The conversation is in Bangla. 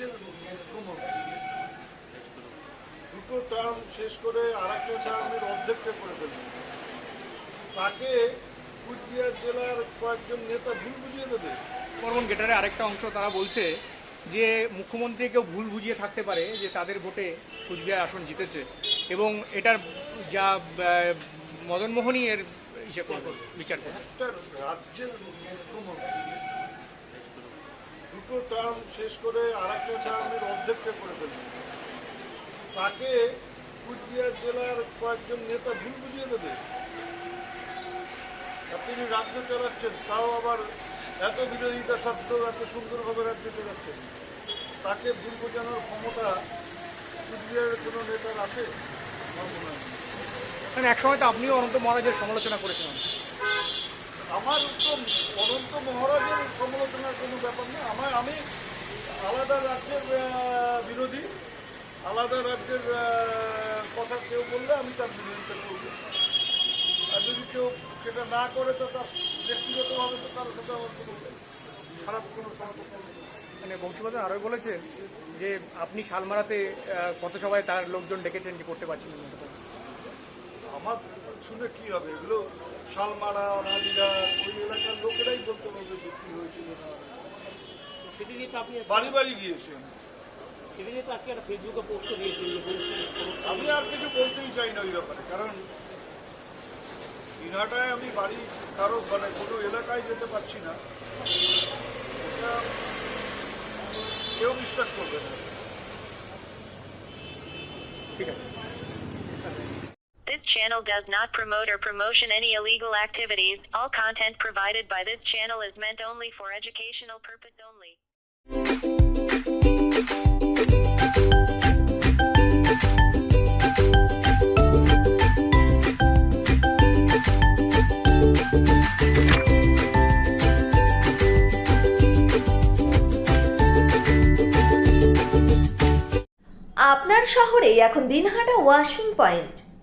রাজ্যের মুখ্যমন্ত্রী দুটো টার্ম শেষ করে আর একটা টার্মের অধ্যক্ষে করে ফেলবেন তাকে কুচবিহার জেলার কয়েকজন নেতা ভুল বুঝিয়ে দেবে। বর্মন গেটারে আরেকটা অংশ তারা বলছে যে মুখ্যমন্ত্রী কেউ ভুল বুঝিয়ে থাকতে পারে যে তাদের ভোটে কুচবিহার আসন জিতেছে এবং এটার যা মদনমোহনই এর করবে বিচার করবে। একটা রাজ্যের মুখ্যমন্ত্রী দুটো টার্ম শেষ করে আর একটা টার্মের অধ্যক্ষে করে ফেলবেন তাকে কুচবিহার জেলার কয়েকজন নেতা ভুল বুঝিয়ে দেবে। আর তিনি রাজ্য চালাচ্ছেন তাও আবার এত বিরোধিতা সত্ত্বেও এত সুন্দরভাবে রাজ্য চালাচ্ছেন। তাকে ভুল বোঝানোর ক্ষমতা কুচবিহারের কোনো নেতার আছে? আমার মনে হয় না। মানে একসময় তো আপনিও অনন্ত মহারাজের সমালোচনা করেছিলেন। আমার তো অনন্ত মহারাজের সমালোচনার কোনো ব্যাপার নেই। আমার আমি আলাদা রাজ্যের বিরোধী। আলাদা রাজ্যের কথা কেউ বললে আমি তার বিরোধিতা করব। আর যদি কেউ সেটা না করে তো তার ব্যক্তিগতভাবে তো তার সাথে আমার কোনো খারাপ কোনো সম্পর্ক মানে বংশীবাদন আরও বলেছে যে আপনি শালমারাতে কত সবাই তার লোকজন ডেকেছেন যে করতে পারছিলেন আমার শুনে কি হবে? এগুলো শালমারা নাজিরা ওই এলাকার লোকেরাই বলতে পারবে যে কী হয়েছিল না তো আপনি বাড়ি বাড়ি গিয়েছি আমি তো আজকে একটা ফেসবুকে পোস্ট আমি আর কিছু বলতেই চাই না ওই ব্যাপারে কারণ দিনহাটায় আমি বাড়ি কারও মানে কোনো এলাকায় যেতে পারছি না। এটা কেউ বিশ্বাস করবে না। ঠিক আছে। This channel does not promote or promotion any illegal activities. All content provided by this channel is meant only for educational purpose only. আপনার শহরে এখন দিনহাটা ওয়াশিং পয়েন্ট